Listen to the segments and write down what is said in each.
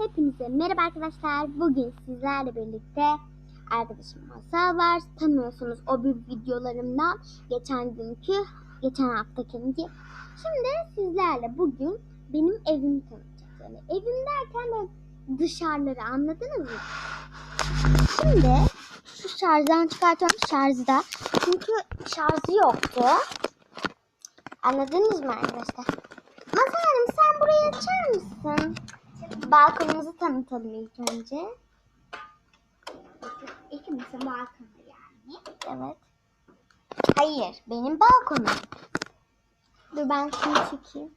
Hepinize merhaba arkadaşlar. Bugün sizlerle birlikte arkadaşım Masal var. Tanıyorsunuz o bir videolarımdan. Geçen günkü, geçen haftakinki. Şimdi sizlerle bugün benim evimi tanıtacağız. Yani evim derken böyle dışarıları anladınız mı? Şimdi şu şarjdan çıkartıyorum şarjda. Çünkü şarjı yoktu. Anladınız mı arkadaşlar? Masal Hanım sen burayı açar mısın? Balkonumuzu tanıtalım ilk önce. İkimizin balkonu yani. Evet. Hayır, benim balkonum. Dur ben şunu çekeyim.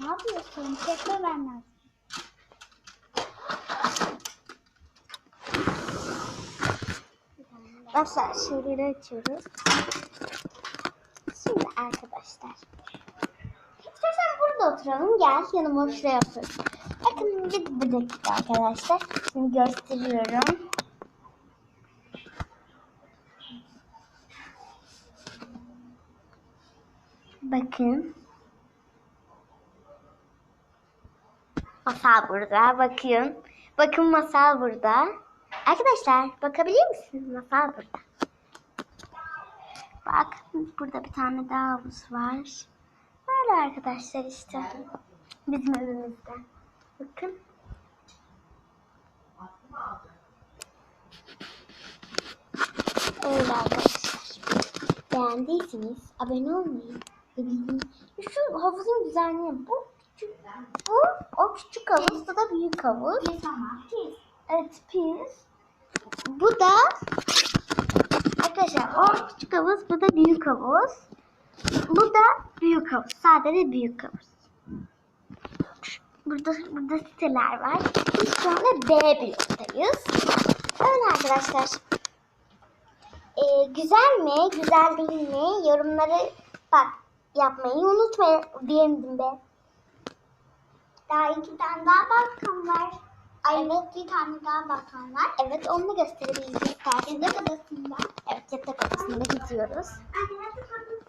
Ne yapıyorsun? Çekme benden. Arkadaşlar şeyleri açıyoruz. Şimdi arkadaşlar. İstersen burada oturalım. Gel yanıma şuraya otur. Bir, bir dakika arkadaşlar. Şimdi gösteriyorum. Bakın. Masal burada. Bakın. Bakın masal burada. Arkadaşlar bakabilir misiniz? Masal burada. Bak burada bir tane daha havuz var. Böyle arkadaşlar işte. Bizim evimizde. Bakın. Öyle arkadaşlar. Beğendiyseniz abone olmayı Şu havuzun güzelliği bu küçük. Bu o küçük havuz. Bu da büyük havuz. Evet pis. Bu da arkadaşlar o küçük havuz bu da büyük havuz. Bu da büyük havuz. Sadece büyük havuz. Burada burada siteler var. Biz şu anda B bloktayız. Öyle arkadaşlar. Ee, güzel mi? Güzel değil mi? Yorumları bak yapmayı unutmayın. Diyemedim be. Daha iki tane daha balkon var. Ay evet bir tane daha balkon var. Evet onu da gösterebiliriz. Yatak odasında. Evet yatak odasında gidiyoruz. Anne yatak odasında.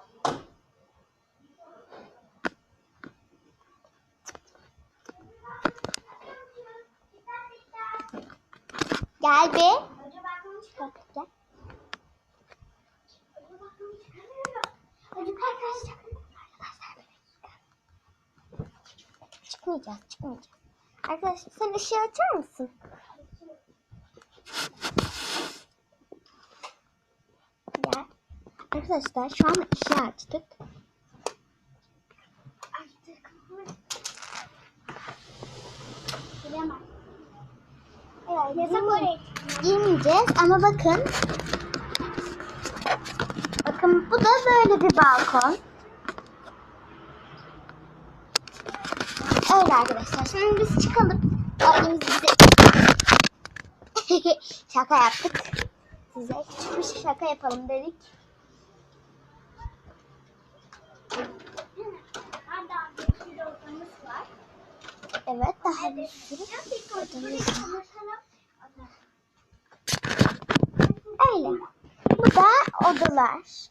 Gel be. Hoca balkonu çıkar. Gel. Hoca balkonu çıkarıyor. Hoca arkadaşlar. Arkadaşlar bir dakika. Çıkmayacağız, çıkmayacağız. Arkadaşlar sen ışığı açar mısın? Gel. Arkadaşlar şu an ışığı açtık. Açtık. Yatak oraya Girmeyeceğiz ama bakın. Bakın bu da böyle bir balkon. Öyle arkadaşlar. Şimdi biz çıkalım. Ailemiz bize... şaka yaptık. Size küçük bir şaka yapalım dedik. Hatta bir sürü odamız var. Evet daha bir sürü. Odamız var. Öyle. Bu da odalar.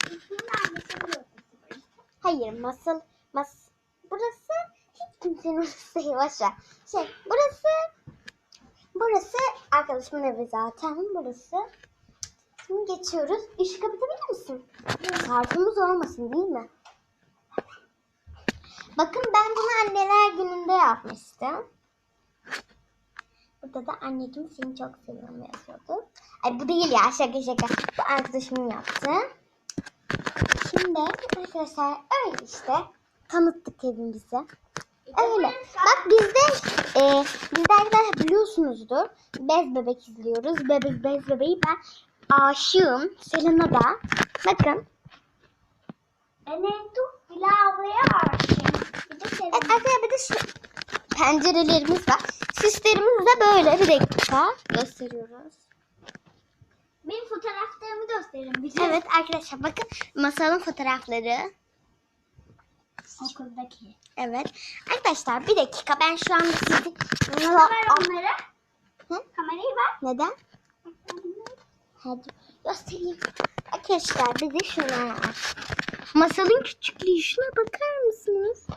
Hayır masal mas burası hiç kimsenin odası değil. Şey burası burası arkadaşımın evi zaten burası. Şimdi geçiyoruz. Işık kapatabilir misin? Çarpımız olmasın değil mi? Bakın ben bunu anneler gününde yapmıştım. Burada da anneciğim seni çok seviyorum yazıyordu. Ay bu değil ya şaka şaka. Bu arkadaşımın yaptı. Şimdi arkadaşlar öyle işte tanıttık evimizi. Öyle. Bak bizde e, bizde arkadaşlar biliyorsunuzdur. Bez bebek izliyoruz. Bebek bez bebeği ben aşığım. Selena da. Bakın. De Evet Selena. arkadaşlar bir de şu pencerelerimiz var. Süslerimiz de böyle. Bir dakika gösteriyoruz. Benim fotoğraflarımı gösterin bize. Evet arkadaşlar bakın masalın fotoğrafları. Okuldaki. Evet. Arkadaşlar bir dakika ben şu anda sizi... Ver onları. Hı? Kamerayı ver. Neden? Hadi göstereyim. Arkadaşlar bir de şunlar var. Masalın küçüklüğü şuna bakar mısınız?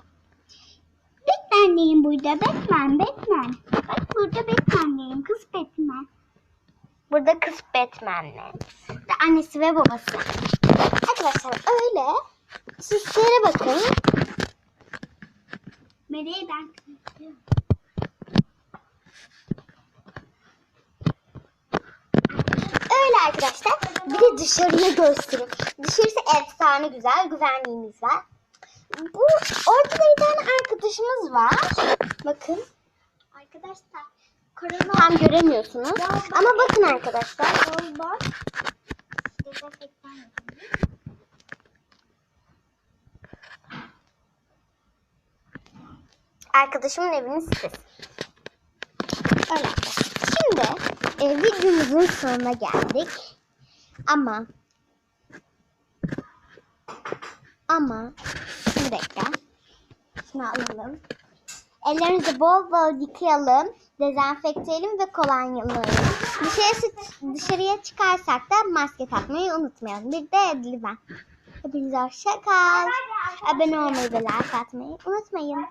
Batman'leyim burada. Batman, Batman. Bak burada Batman'leyim. Kız Batman. Burada kız Batman'le. Ve annesi ve babası. Arkadaşlar öyle. Süslere bakın. Meleği ben. Öyle arkadaşlar. De dışarıya göstereyim. Dışarısı efsane güzel. Güvenliğimiz var. Bu ortada bir tane arkadaşımız var. Bakın. Arkadaşlar. Korona Tam göremiyorsunuz. Ama bakın arkadaşlar. yapayım. Arkadaşımın evinin sitesi. Öyle. Şimdi e, videomuzun sonuna geldik. Ama ama bir dakika. Şunu alalım. Ellerimizi bol bol yıkayalım, dezenfekteyelim ve kolonyalayalım. Dışarıya, dışarıya çıkarsak da maske takmayı unutmayalım. Bir de eldiven. Hepinize hoşça. Abone olmayı ve like atmayı unutmayın.